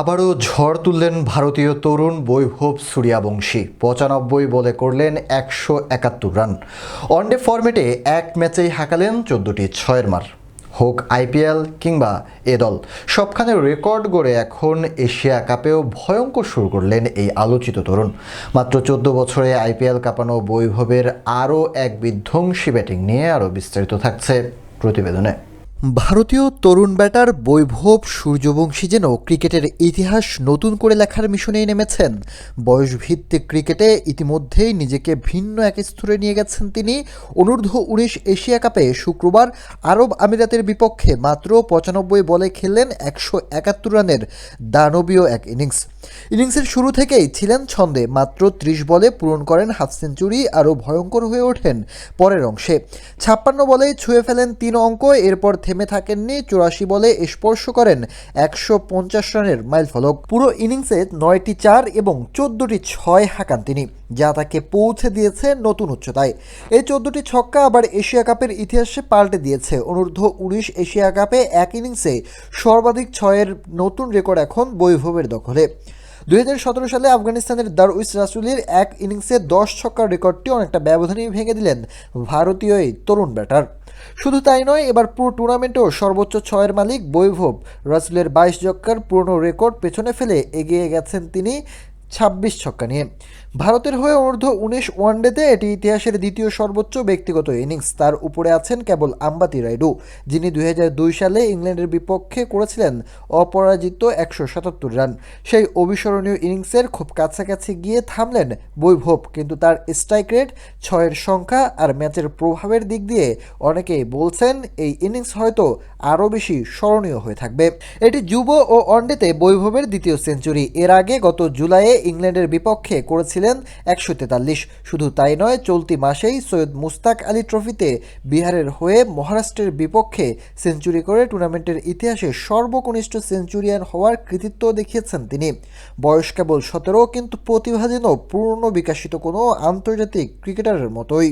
আবারও ঝড় তুললেন ভারতীয় তরুণ বৈভব সূর্যাবংশী। পঁচানব্বই বলে করলেন একশো একাত্তর রান। ওয়ানডে ফরম্যাটে এক ম্যাচেই হাঁকালেন চোদ্দটি ছয়ের মার। হোক আইপিএল কিংবা এ দল, সবখানে রেকর্ড গড়ে এখন এশিয়া কাপেও ভয়ঙ্কর শুরু করলেন এই আলোচিত তরুণ। মাত্র চোদ্দ বছরে আইপিএল কাঁপানো বৈভবের আরও এক বিধ্বংসী ব্যাটিং নিয়ে আরও বিস্তারিত থাকছে প্রতিবেদনে। ভারতীয় তরুণ ব্যাটার বৈভব সূর্যবংশী যেন ক্রিকেটের ইতিহাস নতুন করে লেখার মিশনেই নেমেছেন। বয়সভিত্তিক ক্রিকেটে ইতিমধ্যেই নিজেকে ভিন্ন এক স্তরে নিয়ে গেছেন তিনি। অনূর্ধ্ব উনিশ এশিয়া কাপে শুক্রবার আরব আমিরাতের বিপক্ষে মাত্র পঁচানব্বই বলে খেললেন একশো একাত্তর রানের দানবীয় এক ইনিংস। ইনিংসের শুরু থেকেই ছিলেন ছন্দে, মাত্র ত্রিশ বলে পূরণ করেন হাফ সেঞ্চুরি, আরও ভয়ঙ্কর হয়ে ওঠেন পরের অংশে। ছাপ্পান্ন বলে ছুঁয়ে ফেলেন তিন অঙ্ক, এরপর থেমে থাকেননি, চুরাশি বলে স্পর্শ করেন একশো পঞ্চাশ রানের মাইলফলক পুরো ইনিংসে নয়টি চার এবং চোদ্দটি ছয় হাঁকান তিনি, যা তাকে পৌঁছে দিয়েছে নতুন উচ্চতায়। এই চোদ্দটি ছক্কা আবার এশিয়া কাপের ইতিহাসে পাল্টে দিয়েছে। অনূর্ধ্ব উনিশ এশিয়া কাপে এক ইনিংসে সর্বাধিক ছয়ের নতুন রেকর্ড এখন বৈভবের দখলে। দুই হাজার সতেরো সালে আফগানিস্তানের দারউইস রাসুলির এক ইনিংসে দশ ছক্কার রেকর্ডটি অনেকটা ব্যবধানেই ভেঙে দিলেন ভারতীয় এই তরুণ ব্যাটার। শুধু তাই নয়, এবার পুরো টুর্নামেন্টেও সর্বোচ্চ ছয়ের মালিক বৈভব রাসুলের বাইশ ছক্কার পুরনো রেকর্ড পেছনে ফেলে এগিয়ে গেছেন তিনি ছাব্বিশ ছক্কা নিয়ে। ভারতের হয়ে অনূর্ধ্ব উনিশ ওয়ানডেতে এটি ইতিহাসের দ্বিতীয় সর্বোচ্চ ব্যক্তিগত ইনিংস। তার উপরে আছেন কেবল আম্বাতি রাইডু, যিনি দুই হাজার দুই সালে ইংল্যান্ডের বিপক্ষে করেছিলেন অপরাজিত একশো সাতাত্তর রান। সেই অবিস্মরণীয় ইনিংসের খুব কাছাকাছি গিয়ে থামলেন বৈভব, কিন্তু তার স্ট্রাইক রেট, ছয়ের সংখ্যা আর ম্যাচের প্রভাবের দিক দিয়ে অনেকেই বলছেন এই ইনিংস হয়তো আরও বেশি স্মরণীয় হয়ে থাকবে। এটি যুব ও ওয়ানডেতে বৈভবের দ্বিতীয় সেঞ্চুরি। এর আগে গত জুলাইয়ে ইংল্যান্ডের বিপক্ষে করেছিলেন একশো তেতাল্লিশ। শুধু তাই নয়, চলতি মাসেই সৈয়দ মুস্তাক আলী ট্রফিতে বিহারের হয়ে মহারাষ্ট্রের বিপক্ষে সেঞ্চুরি করে টুর্নামেন্টের ইতিহাসে সর্বকনিষ্ঠ সেঞ্চুরিয়ান হওয়ার কৃতিত্ব দেখিয়েছেন তিনি। বয়স কেবল সতেরো, কিন্তু প্রতিভা যেন পূর্ণ বিকাশিত কোনো আন্তর্জাতিক ক্রিকেটারের মতোই।